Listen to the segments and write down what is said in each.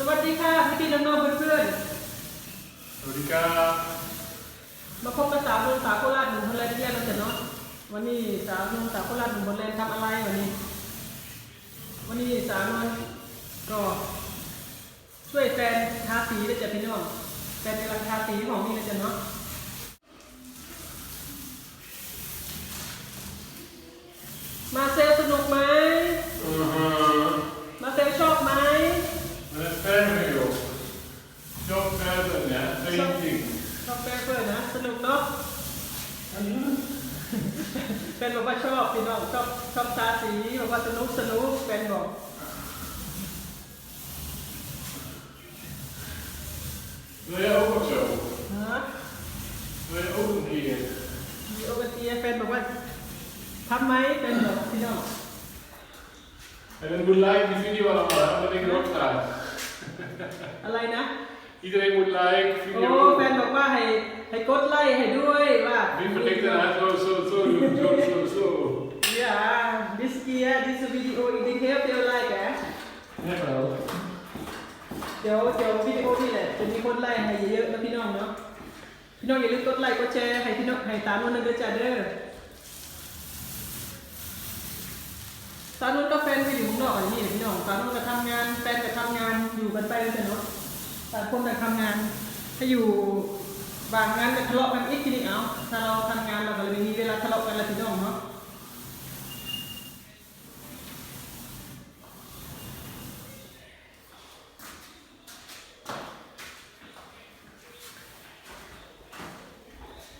สวัสดีค่ะพี่พี่ๆน้องๆเพื่อนสวัสดีครับๆมาพบกับสาวนุ่งสาวโคราชหนุ่มคนแรกที่แยกกันเสร็จเนาะวันนี้สาวนุ่งสาวโคราชหนุ่มคนแรกทำอะไรวันนี้ วันนี้สาวนุ่งก็ช่วยแฟนทาสีด้วยจ้ะพี่น้องแฟนกำลังทาสีของนี่นะจ๊ะเนาะมาเซลสนุกไหม อือฮะ มาเซลชอบไหม Men det stämmer ju. Jobbvärlden, ja. Det är ingenting. ชอบแฟนเพื่อนนะสนุกเนาะแฟนบอกว่าชอบพี่น้องชอบชอบทาสีบอกว่าสนุกสนุกแฟนบอก Då är jag också. ฮะ Då är jag ogen. มีโอเวอร์เตียแฟนบอกว่าทำไหมแฟนบอกพี่น้อง Eller would like the video alla fall. Jag lägger upp där. อะไรนะ Iedereen would like โอ้ video. แฟนบอกว่าให้ให้กดไลค์ให้ด้วยว่า Vi förtäckte den här så, så, så, så, så, så. อย่า this year this video in the help you like อะ Hello. เดี๋ยวเดี๋ยววิดีโอนี่แหละจะมีคนไลค์ให้เยอะๆนะพี่น้องเนาะ พี่น้องอย่าลืมกดไลค์กดแชร์ให้พี่น้องให้ตามนู้นนะเด้อจ้าเด้อตานุ่นก็แฟนไปอยู่ข้างนอกอย่างนี้พี่น้องตานุ่นก็ทำงาน แฟนก็ทำงานอยู่กันไปเลยเนาะ ต่างคนต่างทำงานถ้าอยู่บางงานก็ทะเลาะกันอีกทีนี้เอาถ้าเราทำงานเราก็เลยไม่มีเวลาทะเลาะกันแล้วพี่น้องเนาะ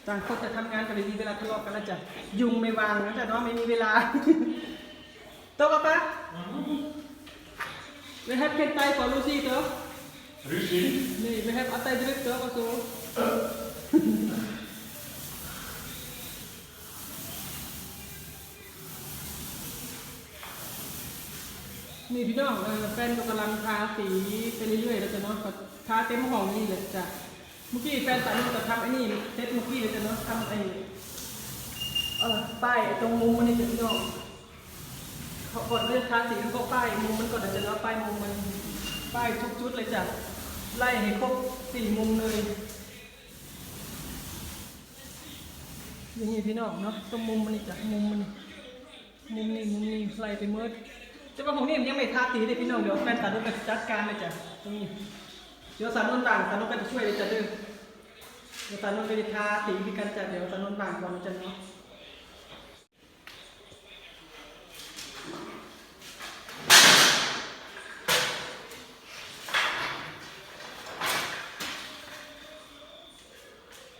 ต่างคนจะทำงานก็เลยมีเวลาทะเลาะกันแล้วจ้ะยุงไม่วางนะแต่เนาะไม่มีเวลาโต๊ะปะ We have can Thai for Lucy เถอะ Ruzie. นี่ we have อัตไต ดริกเถอะก็สูนี่พี่น้องแฟนก็กำลังทาสีไปเรื่อยๆแล้วจ้ะเนาะทาเต็มห้องนี่เลยจ้ะเมื่อกี้แฟนสามีก็ทำไอ้นี่เซตเมื่อกี้เลยจ้ะเนาะทำไอ้เออป้ายตรงมุมมันนี่จ้ะพี่น้องเขากดเลือกทาสีแล้วก็ป้ายมุมมันกดอาจะแล้วป้ายมุมมัน ป้ายทุกจุดเลยจ้ะ ไล่ให้ครบสี่มุมเลยอย่างนี้พี่น้องเนาะตรงมุมมันนี่จ้ะมุมมันมุมนี้มุมนี้ไล่ไปเมื่อจะว่าของนี่มันยังไม่ทาสีเลยพี่น้องเดี๋ยวแฟนสานุไปจัดการเลยจ้ะตรงนี้เดี๋ยวสานุนต่างสานุก็จะช่วยเลยจ้ะเด้อเดี๋ยวสานุไปทาสีพี่กันจ้ะเดี๋ยวสานุต่างก่อนจ้ะเนาะ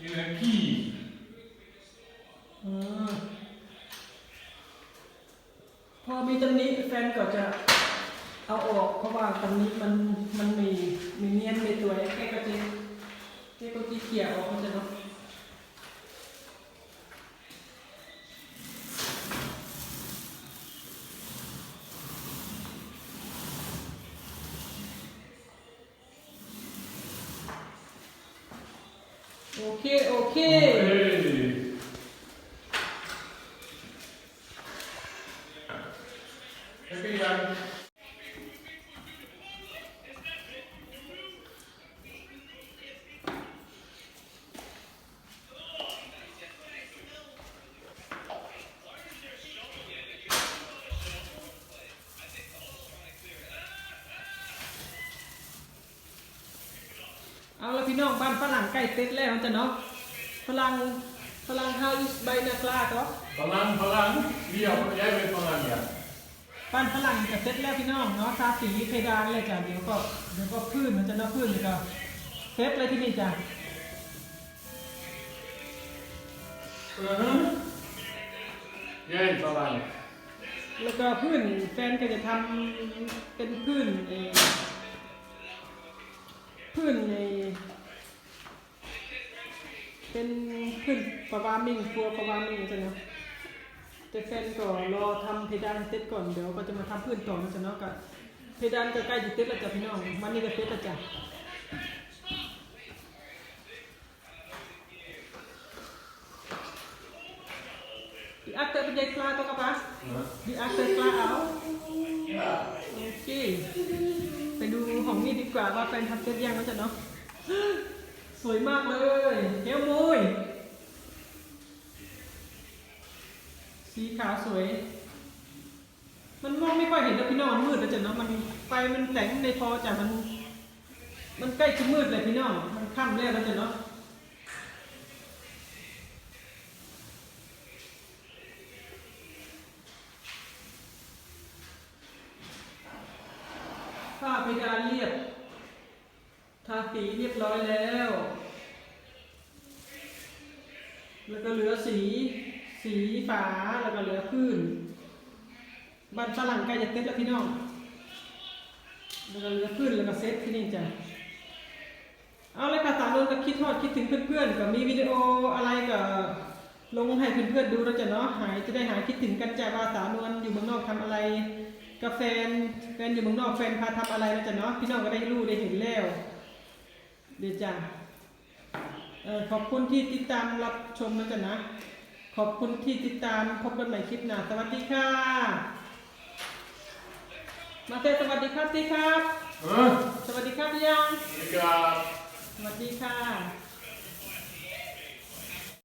Energi. อืมพอมีตำหนิแฟนก็จะเอาออกเพราะว่าตำหนิมันมันมีมีเนียนในตัวแกก็จะแกก็จะเขี่ยออกมันจะเนาะโอเคโอเค Okej. Hej, พี่น้องบ้านฝรั่งใกล้เสร็จแล้วจ้ะเนาะฝรั่งฝรั่งเฮาอิสใบนากลาก็ Falang, falang. Vi har, jag vet falang, ja. บ้านฝรั่งจะเสร็จแล้วพี่น้องเนาะทาสีเพดานเลยจ้ะเดี๋ยวก็เดี๋ยวก็พื้นมันจะเนาะพื้นเลยก็เซฟเลยที่นี่จ้ะ Mhm. Jag är falang. แล้วก็พื้นแฟนก็จะทำเป็นพื้นเออพื้นในเป็น พื้นประวามิ่งครัวประวามิ่งจ้ะเนาะแต่แฟนก็รอทำเพดานเสร็จก่อนเดี๋ยวก็จะมาทำพื้นต่อนะจ้ะเนาะก็เพดานก็ใกล้จะเสร็จแล้วจ้ะพี่น้องมันนี่ก็เสร็จแล้วจ้ะ Die akte ben jij klaar toch, papa? Ja. Die akte is klaar al? Oké. ไปดูของนี่ดีกว่าว่าแฟนทำเสร็จยังแล้วจ้ะเนาะสวยมากเลยเฮลมุย สีขาวสวย มันมองไม่ค่อยเห็นแล้วพี่น้องมันมืดแล้วจ้ะเนาะมันไฟมันแสงในพอจ้ะมัน มันใกล้จะมืดเลยพี่น้องมันค่ำแล้วแล้วจ้ะเนาะฝ้าเพดานเรียบทาสีเรียบร้อยแล้ว แล้วก็เหลือสี สีฝาแล้วก็เหลือพื้นบ้านฝรั่งใกล้จะเต็มแล้วพี่น้องแล้วก็เหลือพื้นแล้วก็เซตที่นี่จ้ะเอาเลยค่ะสามโดนก็คิดทอดคิดถึงเพื่อนๆก็มีวิดีโออะไรก็ลงให้เพื่อนๆดูแล้วจะเนาะหายจะได้หายคิดถึงกันจ้ะว่าสาวนวลอยู่เมืองนอกทำอะไรกับแฟนแฟนอยู่เมืองนอกแฟนพาทำอะไรแล้วจะเนาะพี่น้องก็ได้รู้ได้เห็นแล้วเดี๋ยวจ้ะขอบคุณที่ติดตามรับชมนะจ๊ะนะ ขอบคุณที่ติดตามพบกันใหม่คลิปหน้า สวัสดีค่ะ มาเต้สวัสดีครับสิครับ Huh? สวัสดีครับยัง Vilka สวัสดีค่ะ